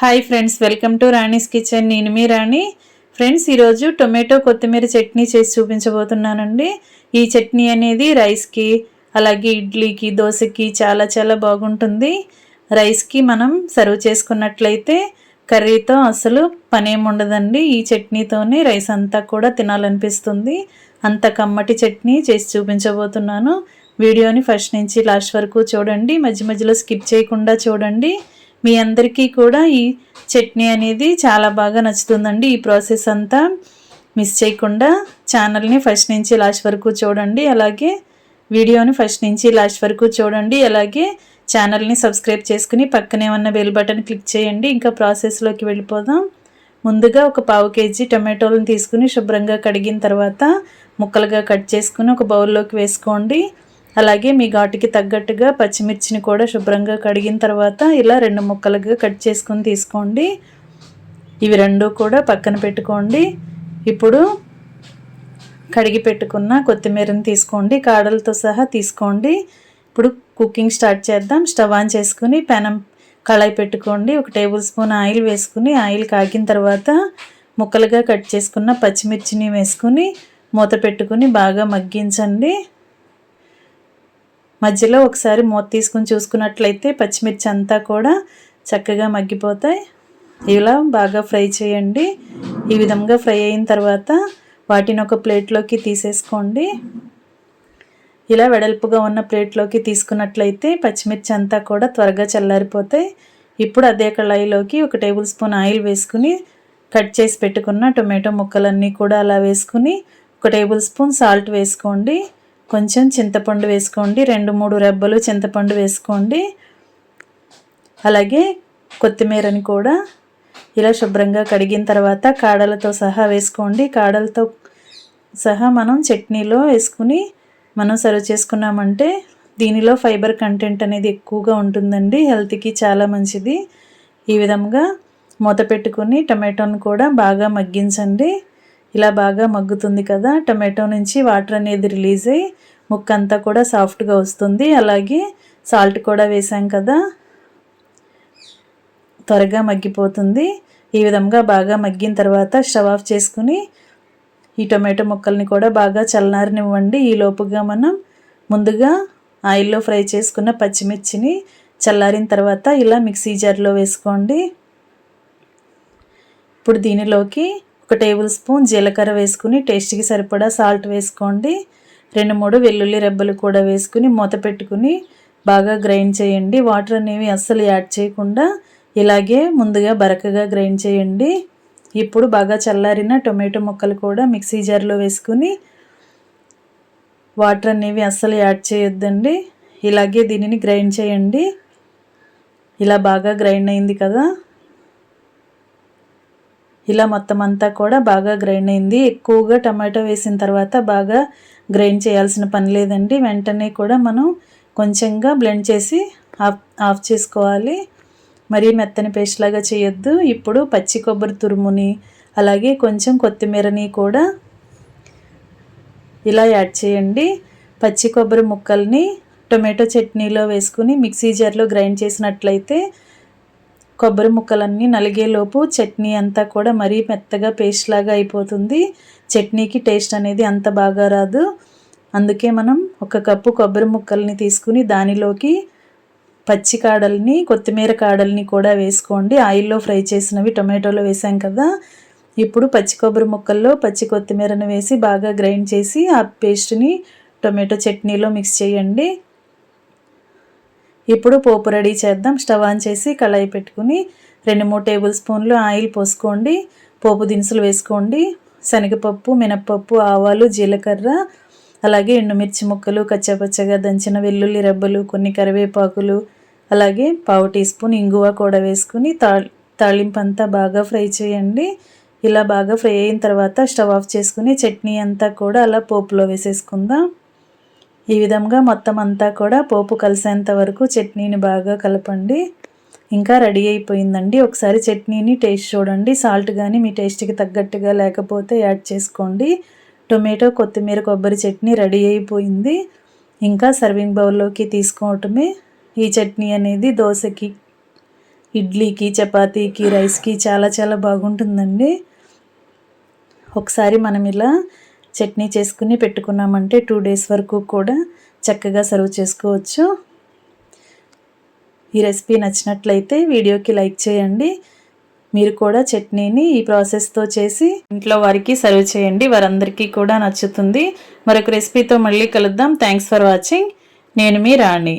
Hi friends welcome to Rani's kitchen నేను మీ రాణి. Friends ఈరోజు టొమాటో కొత్తిమీర చట్నీ చేసి చూపించబోతున్నానండి. ఈ చట్నీ అనేది రైస్కి అలాగే ఇడ్లీకి దోశకి చాలా చాలా బాగుంటుంది. రైస్కి మనం సర్వ్ చేసుకున్నట్లయితే కర్రీతో అసలు పనేం ఉండదండి. ఈ చట్నీతోనే రైస్ అంతా కూడా తినాలనిపిస్తుంది. అంత కమ్మటి చట్నీ చేసి చూపించబోతున్నాను. వీడియోని ఫస్ట్ నుంచి లాస్ట్ వరకు చూడండి. మధ్య మధ్యలో స్కిప్ చేయకుండా చూడండి. మీ అందరికీ కూడా ఈ చట్నీ అనేది చాలా బాగా నచ్చుతుందండి. ఈ ప్రాసెస్ అంతా మిస్ చేయకుండా ఛానల్ని ఫస్ట్ నుంచి లాస్ట్ వరకు చూడండి. అలాగే వీడియోని ఫస్ట్ నుంచి లాస్ట్ వరకు చూడండి. అలాగే ఛానల్ని సబ్స్క్రైబ్ చేసుకుని పక్కనే ఉన్న బెల్ బటన్ క్లిక్ చేయండి. ఇంకా ప్రాసెస్లోకి వెళ్ళిపోదాం. ముందుగా ఒక పావు కేజీ టమాటోలను తీసుకుని శుభ్రంగా కడిగిన తర్వాత ముక్కలుగా కట్ చేసుకుని ఒక బౌల్లోకి వేసుకోండి. అలాగే మీ ఘాటుకి తగ్గట్టుగా పచ్చిమిర్చిని కూడా శుభ్రంగా కడిగిన తర్వాత ఇలా రెండు ముక్కలుగా కట్ చేసుకుని తీసుకోండి. ఇవి రెండు కూడా పక్కన పెట్టుకోండి. ఇప్పుడు కడిగి పెట్టుకున్న కొత్తిమీరని తీసుకోండి. కాడలతో సహా తీసుకోండి. ఇప్పుడు కుకింగ్ స్టార్ట్ చేద్దాం. స్టవ్ ఆన్ చేసుకుని పెనం కళాయి పెట్టుకోండి. ఒక టేబుల్ స్పూన్ ఆయిల్ వేసుకుని ఆయిల్ కాగిన తర్వాత ముక్కలుగా కట్ చేసుకున్న పచ్చిమిర్చిని వేసుకుని మూత పెట్టుకుని బాగా మగ్గించండి. మధ్యలో ఒకసారి మూత తీసుకుని చూసుకున్నట్లయితే పచ్చిమిర్చి అంతా కూడా చక్కగా మగ్గిపోతాయి. ఇలా బాగా ఫ్రై చేయండి. ఈ విధంగా ఫ్రై అయిన తర్వాత వాటిని ఒక ప్లేట్లోకి తీసేసుకోండి. ఇలా వెడల్పుగా ఉన్న ప్లేట్లోకి తీసుకున్నట్లయితే పచ్చిమిర్చి అంతా కూడా త్వరగా చల్లారిపోతాయి. ఇప్పుడు అదే కళాయిలోకి ఒక టేబుల్ స్పూన్ ఆయిల్ వేసుకుని కట్ చేసి పెట్టుకున్న టొమాటో ముక్కలన్నీ కూడా అలా వేసుకుని ఒక టేబుల్ స్పూన్ సాల్ట్ వేసుకోండి. కొంచెం చింతపండు వేసుకోండి. రెండు మూడు రెబ్బలు చింతపండు వేసుకోండి. అలాగే కొత్తిమీరని కూడా ఇలా శుభ్రంగా కడిగిన తర్వాత కాడలతో సహా వేసుకోండి. కాడలతో సహా మనం చట్నీలో వేసుకుని మనం సర్వ్ చేసుకున్నామంటే దీనిలో ఫైబర్ కంటెంట్ అనేది ఎక్కువగా ఉంటుందండి. హెల్త్కి చాలా మంచిది. ఈ విధంగా మూత పెట్టుకుని టమాటోను కూడా బాగా మగ్గించండి. ఇలా బాగా మగ్గుతుంది కదా టమాటో నుంచి వాటర్ అనేది రిలీజ్ అయ్యి ముక్క అంతా కూడా సాఫ్ట్గా వస్తుంది. అలాగే సాల్ట్ కూడా వేసాం కదా త్వరగా మగ్గిపోతుంది. ఈ విధంగా బాగా మగ్గిన తర్వాత స్టవ్ ఆఫ్ చేసుకుని ఈ టొమాటో ముక్కల్ని కూడా బాగా చల్లారనివ్వండి. ఈ లోపుగా మనం ముందుగా ఆయిల్లో ఫ్రై చేసుకున్న పచ్చిమిర్చిని చల్లారిన తర్వాత ఇలా మిక్సీ జార్లో వేసుకోండి. ఇప్పుడు దీనిలోకి ఒక టేబుల్ స్పూన్ జీలకర్ర వేసుకుని టేస్ట్కి సరిపడా సాల్ట్ వేసుకోండి. రెండు మూడు వెల్లుల్లి రెబ్బలు కూడా వేసుకుని మూత పెట్టుకుని బాగా గ్రైండ్ చేయండి. వాటర్ అనేవి అస్సలు యాడ్ చేయకుండా ఇలాగే ముందుగా బరకగా గ్రైండ్ చేయండి. ఇప్పుడు బాగా చల్లారిన టొమాటో ముక్కలు కూడా మిక్సీ జార్లో వేసుకుని వాటర్ అనేవి అస్సలు యాడ్ చేయొద్దండి. ఇలాగే దీనిని గ్రైండ్ చేయండి. ఇలా బాగా గ్రైండ్ అయింది కదా. ఇలా మొత్తం అంతా కూడా బాగా గ్రైండ్ అయింది. ఎక్కువగా టమాటో వేసిన తర్వాత బాగా గ్రైండ్ చేయాల్సిన పని లేదండి. వెంటనే కూడా మనం కొంచెంగా బ్లెండ్ చేసి ఆఫ్ ఆఫ్ చేసుకోవాలి. మరీ మెత్తని పేస్ట్ లాగా చేయొద్దు. ఇప్పుడు పచ్చి కొబ్బరి తురుముని అలాగే కొంచెం కొత్తిమీరని కూడా ఇలా యాడ్ చేయండి. పచ్చి కొబ్బరి ముక్కల్ని టొమాటో చట్నీలో వేసుకుని మిక్సీ జార్లో గ్రైండ్ చేసినట్లయితే కొబ్బరి ముక్కలన్నీ నలిగేలోపు చట్నీ అంతా కూడా మరీ మెత్తగా పేస్ట్ లాగా అయిపోతుంది. చట్నీకి టేస్ట్ అనేది అంత బాగా రాదు. అందుకే మనం ఒక కప్పు కొబ్బరి ముక్కల్ని తీసుకుని దానిలోకి పచ్చి కాడల్ని కొత్తిమీర కాడల్ని కూడా వేసుకోండి. ఆయిల్లో ఫ్రై చేసినవి టొమాటోలో వేసాం కదా. ఇప్పుడు పచ్చి కొబ్బరి ముక్కల్లో పచ్చి కొత్తిమీరను వేసి బాగా గ్రైండ్ చేసి ఆ పేస్ట్ని టొమాటో చట్నీలో మిక్స్ చేయండి. ఇప్పుడు పోపు రెడీ చేద్దాం. స్టవ్ ఆన్ చేసి కళాయి పెట్టుకుని రెండు మూడు టేబుల్ స్పూన్లు ఆయిల్ పోసుకోండి. పోపు దినుసులు వేసుకోండి. శనగపప్పు మినప్పప్పు ఆవాలు జీలకర్ర అలాగే ఎండుమిర్చి ముక్కలు కచ్చపచ్చగా దంచిన వెల్లుల్లి రెబ్బలు కొన్ని కరివేపాకులు అలాగే పావు టీ స్పూన్ ఇంగువ కూడా వేసుకుని తా తాళింపు అంతా బాగా ఫ్రై చేయండి. ఇలా బాగా ఫ్రై అయిన తర్వాత స్టవ్ ఆఫ్ చేసుకుని చట్నీ అంతా కూడా అలా పోపులో వేసేసుకుందాం. ఈ విధంగా మొత్తం అంతా కూడా పోపు కలిసేంత వరకు చట్నీని బాగా కలపండి. ఇంకా రెడీ అయిపోయిందండి. ఒకసారి చట్నీని టేస్ట్ చూడండి. సాల్ట్ కానీ మీ టేస్ట్కి తగ్గట్టుగా లేకపోతే యాడ్ చేసుకోండి. టొమాటో కొత్తిమీర కొబ్బరి చట్నీ రెడీ అయిపోయింది. ఇంకా సర్వింగ్ బౌల్లోకి తీసుకోవటమే. ఈ చట్నీ అనేది దోశకి ఇడ్లీకి చపాతీకి రైస్కి చాలా చాలా బాగుంటుందండి. ఒకసారి మనం ఇలా చట్నీ చేసుకుని పెట్టుకున్నామంటే టూ డేస్ వరకు కూడా చక్కగా సర్వ్ చేసుకోవచ్చు. ఈ రెసిపీ నచ్చినట్లయితే వీడియోకి లైక్ చేయండి. మీరు కూడా చట్నీని ఈ ప్రాసెస్తో చేసి ఇంట్లో వారికి సర్వ్ చేయండి. వారందరికీ కూడా నచ్చుతుంది. మరొక రెసిపీతో మళ్ళీ కలుద్దాం. థ్యాంక్స్ ఫర్ వాచింగ్ నేను మీ రాణి.